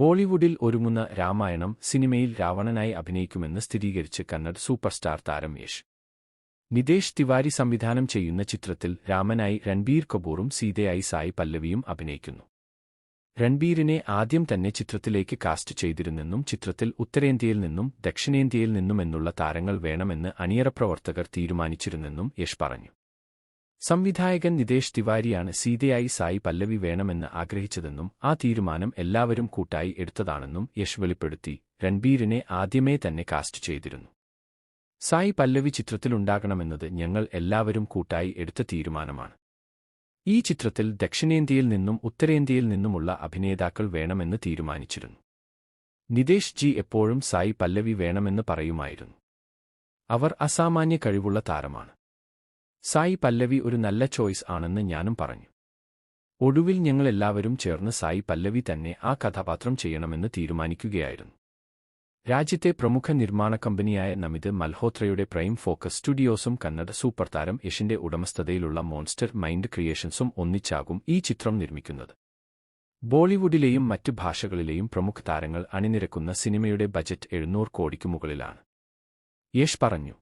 ബോളിവുഡിൽ ഒരുങ്ങുന്ന രാമായണം സിനിമയിൽ രാവണനായി അഭിനയിക്കുമെന്ന് സ്ഥിരീകരിച്ച് കന്നഡ സൂപ്പർസ്റ്റാർ താരം യേശ്. നിതേഷ് തിവാരി സംവിധാനം ചെയ്യുന്ന ചിത്രത്തിൽ രാമനായി രൺബീർ കപൂറും സീതയായി സായി പല്ലവിയും അഭിനയിക്കുന്നു. രൺബീറിനെ ആദ്യം തന്നെ ചിത്രത്തിലേക്ക് കാസ്റ്റ് ചെയ്തിരുന്നെന്നും ചിത്രത്തിൽ ഉത്തരേന്ത്യയിൽ നിന്നും ദക്ഷിണേന്ത്യയിൽ നിന്നുമെന്നുള്ള താരങ്ങൾ വേണമെന്ന് അണിയറപ്രവർത്തകർ തീരുമാനിച്ചിരുന്നെന്നും യേശ് പറഞ്ഞു. സംവിധായകൻ നിതേഷ് തിവാരിയാണ് സീതയായി സായി പല്ലവി വേണമെന്ന് ആഗ്രഹിച്ചതെന്നും ആ തീരുമാനം എല്ലാവരും കൂട്ടായി എടുത്തതാണെന്നും യശ് വെളിപ്പെടുത്തി. രൺബീറിനെ ആദ്യമേ തന്നെ കാസ്റ്റ് ചെയ്തിരുന്നു. സായി പല്ലവി ചിത്രത്തിലുണ്ടാകണമെന്നത് ഞങ്ങൾ എല്ലാവരും കൂട്ടായി എടുത്ത തീരുമാനമാണ്. ഈ ചിത്രത്തിൽ ദക്ഷിണേന്ത്യയിൽ നിന്നും ഉത്തരേന്ത്യയിൽ നിന്നുമുള്ള അഭിനേതാക്കൾ വേണമെന്ന് തീരുമാനിച്ചിരുന്നു. നിതേഷ് ജി എപ്പോഴും സായി പല്ലവി വേണമെന്ന് പറയുമായിരുന്നു. അവർ അസാമാന്യ കഴിവുള്ള താരമാണ്. സായി പല്ലവി ഒരു നല്ല ചോയ്സ് ആണെന്ന് ഞാനും പറഞ്ഞു. ഒടുവിൽ ഞങ്ങളെല്ലാവരും ചേർന്ന് സായി പല്ലവി തന്നെ ആ കഥാപാത്രം ചെയ്യണമെന്ന് തീരുമാനിക്കുകയായിരുന്നു. രാജ്യത്തെ പ്രമുഖ നിർമ്മാണ കമ്പനിയായ നമിത് മൽഹോത്രയുടെ പ്രൈം ഫോക്കസ് സ്റ്റുഡിയോസും കന്നഡ സൂപ്പർ താരം യഷിന്റെ ഉടമസ്ഥതയിലുള്ള മോൺസ്റ്റർ മൈൻഡ് ക്രിയേഷൻസും ഒന്നിച്ചാകും ഈ ചിത്രം നിർമ്മിക്കുന്നത്. ബോളിവുഡിലെയും മറ്റ് ഭാഷകളിലെയും പ്രമുഖ താരങ്ങൾ അണിനിരക്കുന്ന സിനിമയുടെ ബജറ്റ് എഴുന്നൂറ് കോടിക്ക് മുകളിലാണ്. യഷ് പറഞ്ഞു